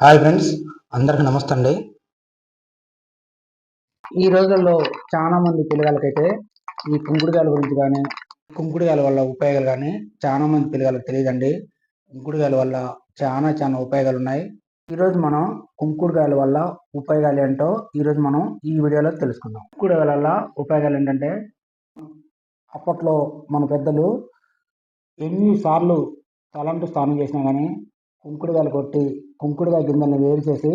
Hi friends అందరికి నమస్తే అండి ఈ రోజుల్లో చాలా మంది పిల్లగాలకైతే ఈ కుంకుడుగాయల గురించి కానీ కుంకుడుగాయల వల్ల ఉపయోగాలు కానీ చాలా మంది పిల్లగాలకు తెలియదండి. కుంకుడుగాయల వల్ల చాలా చాలా ఉపయోగాలు ఉన్నాయి. ఈరోజు మనం కుంకుడుగాయల వల్ల ఉపయోగాలు ఏంటో ఈరోజు మనం ఈ వీడియోలో తెలుసుకుందాం. కుంకుడుగాయల వల్ల ఉపయోగాలు ఏంటంటే అప్పట్లో మన పెద్దలు ఎన్నిసార్లు తలంటు స్నానం చేసినా కానీ కుంకుడుగాయలు కొట్టి కుంకుడుగాయ గింజల్ని వేరు చేసి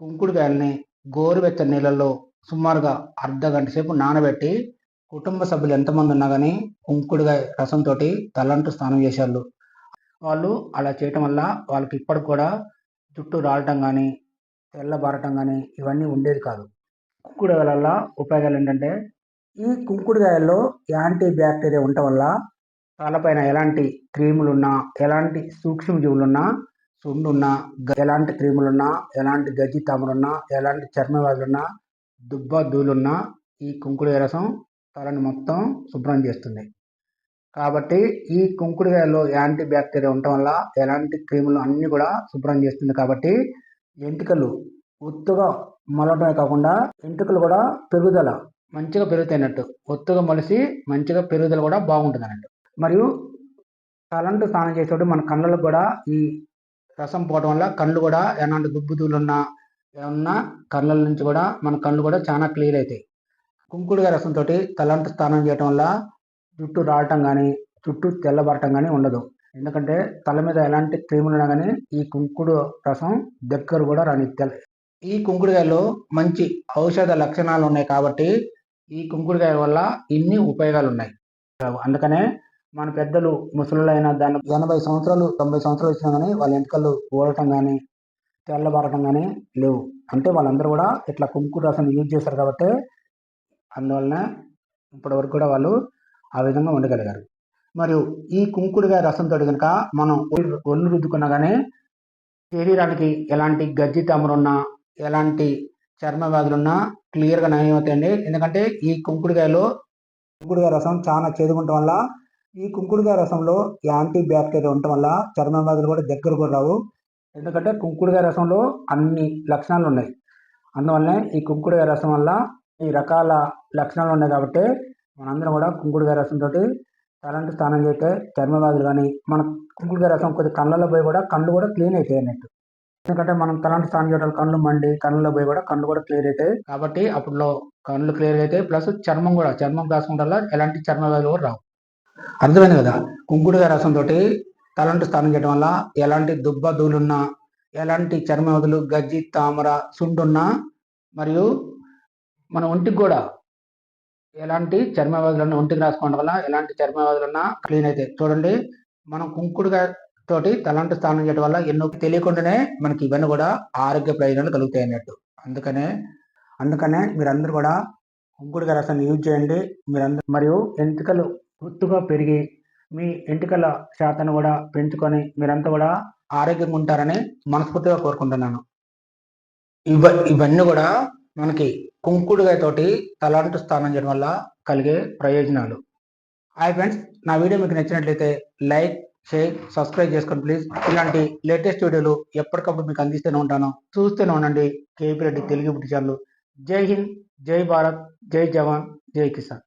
కుంకుడుగాయల్ని గోరువెచ్చని నీళ్ళల్లో సుమారుగా అర్ధ గంట సేపు నానబెట్టి కుటుంబ సభ్యులు ఎంతమంది ఉన్నా కానీ కుంకుడుగాయ రసంతో తలంటు స్నానం చేసేవాళ్ళు. వాళ్ళు అలా చేయటం వల్ల వాళ్ళకి ఇప్పటికి కూడా జుట్టు రాలటం కానీ తెల్లబారటం కానీ ఇవన్నీ ఉండేది కాదు. కుంకుడుగాయల వల్ల ఉపయోగాలు ఏంటంటే ఈ కుంకుడుగాయల్లో యాంటీ బ్యాక్టీరియా ఉండటం వల్ల తలపైన ఎలాంటి క్రీములున్నా ఎలాంటి సూక్ష్మజీవులున్నా సుండున్నా ఎలాంటి క్రీములున్నా ఎలాంటి గజ్జి తామరున్నా ఎలాంటి చర్మ వ్యాధులున్నా దుబ్బ దూలున్నా ఈ కుంకుడుగాయ రసం తలని మొత్తం శుభ్రం చేస్తుంది. కాబట్టి ఈ కుంకుడుగాయలో యాంటీ బ్యాక్టీరియా ఉండటం వల్ల ఎలాంటి క్రీములు అన్నీ కూడా శుభ్రం చేస్తుంది కాబట్టి ఎంటికలు ఒత్తుగా మొలటమే కాకుండా ఎంటుకలు కూడా పెరుగుదల మంచిగా పెరుగుతాయినట్టు ఒత్తుగా మొలిసి మంచిగా పెరుగుదల కూడా బాగుంటుంది అన్నట్టు మరియు తలంటు స్నానం చేసేటప్పుడు మన కళ్ళలో కూడా ఈ రసం పోవడం వల్ల కళ్ళు కూడా ఎలాంటి దుబ్బుదూలు ఉన్నా ఏమన్నా కళ్ళ నుంచి కూడా మన కళ్ళు కూడా చాలా క్లియర్ అవుతాయి కుంకుడుగా రసంతో తలంట స్నానం చేయడం వల్ల జుట్టు రావటం కానీ జుట్టు తెల్లబడటం కానీ ఉండదు. ఎందుకంటే తల మీద ఎలాంటి క్రీములు ఉన్నా కానీ ఈ కుంకుడు రసం దగ్గర కూడా రాని తెల్ల ఈ కుంకుడుగాయలో మంచి ఔషధ లక్షణాలు ఉన్నాయి కాబట్టి ఈ కుంకుడుగాయ వల్ల ఇన్ని ఉపయోగాలు ఉన్నాయి అందుకనే మన పెద్దలు ముసలులైన దాని ఎనభై సంవత్సరాలు తొంభై సంవత్సరాలు వచ్చినా కానీ వాళ్ళ ఎంటికలు ఊడటం కానీ తెల్లబారటం కానీ లేవు. అంటే వాళ్ళందరూ కూడా ఇట్లా కుంకుడు రసం యూజ్ చేశారు కాబట్టి అందువలన ఇప్పటి వరకు కూడా వాళ్ళు ఆ విధంగా ఉండగలిగారు. మరియు ఈ కుంకుడుగా రసంతో కనుక మనం ఒళ్ళు ఒళ్ళు రుద్దుకున్నా కానీ శరీరానికి ఎలాంటి గజ్జి తమరున్నా ఎలాంటి చర్మ వ్యాధులున్నా క్లియర్గా నయమవుతాయండి. ఎందుకంటే ఈ కుంకుడుగాయలో కుంకుడుకాయ రసం చాలా చేదుకుంటం వల్ల ఈ కుంకుడుగా రసంలో యాంటీ బ్యాక్టీరియా ఉండటం వల్ల చర్మ వ్యాధులు కూడా దగ్గర కూడా రావు. ఎందుకంటే కుంకుడుగా రసంలో అన్ని లక్షణాలు ఉన్నాయి. అందువల్లనే ఈ కుంకుడుగా రసం వల్ల ఈ రకాల లక్షణాలు ఉన్నాయి కాబట్టి మనందరం కూడా కుంకుడుగా రసంతో తలంటి స్నానం చేస్తే చర్మ వ్యాధులు కానీ మన కుంకుడుగా రసం కొద్ది కళ్ళలో పోయి కూడా కళ్ళు కూడా క్లీన్ అవుతాయి అన్నట్టు. ఎందుకంటే మనం తలంటి స్నానం చేయడం కళ్ళు మండి కళ్ళలో పోయి కూడా కళ్ళు కూడా క్లియర్ అవుతాయి కాబట్టి అప్పుడులో కళ్ళు క్లియర్ అవుతాయి ప్లస్ చర్మం కూడా చర్మం కాసుకుంటే ఎలాంటి చర్మ వ్యాధులు కూడా రావు. అర్థమైంది కదా? కుంకుడుగా రసంతో తలంటు స్నానం చేయడం వల్ల ఎలాంటి దుబ్బ ధూళున్నా ఎలాంటి చర్మ గజ్జి తామర సుండున్నా మరియు మన ఒంటికి కూడా ఎలాంటి చర్మ ఒంటికి రాసుకోవడం వల్ల ఎలాంటి చర్మ క్లీన్ అవుతాయి చూడండి మనం కుంకుడుగా తోటి తలంటు స్నానం చేయడం వల్ల ఎన్నో తెలియకుండానే మనకి ఇవన్నీ కూడా ఆరోగ్య ప్రయోజనాలు కలుగుతాయి అన్నట్టు. అందుకనే అందుకనే మీరందరూ కూడా కుంకుడుగా రసాన్ని యూజ్ చేయండి. మీరందరూ మరియు ఎంటికలు గుర్తుగా పెరిగి మీ ఎంటికల శాతాన్ని కూడా పెంచుకొని మీరంతా కూడా ఆరోగ్యంగా ఉంటారని మనస్ఫూర్తిగా కోరుకుంటున్నాను. ఇవ ఇవన్నీ కూడా మనకి కుంకుడుగా తోటి తలాంటు స్నానం చేయడం వల్ల కలిగే ప్రయోజనాలు. హాయ్ ఫ్రెండ్స్ నా వీడియో మీకు నచ్చినట్లయితే లైక్ షేర్ సబ్స్క్రైబ్ చేసుకోండి ప్లీజ్. ఇలాంటి లేటెస్ట్ వీడియోలు ఎప్పటికప్పుడు మీకు అందిస్తూనే ఉంటాను. చూస్తూనే ఉండండి. కేపీ రెడ్డి తెలుగు ఛానల్ జై హింద్ జై భారత్ జై జవాన్ జై కిసాన్.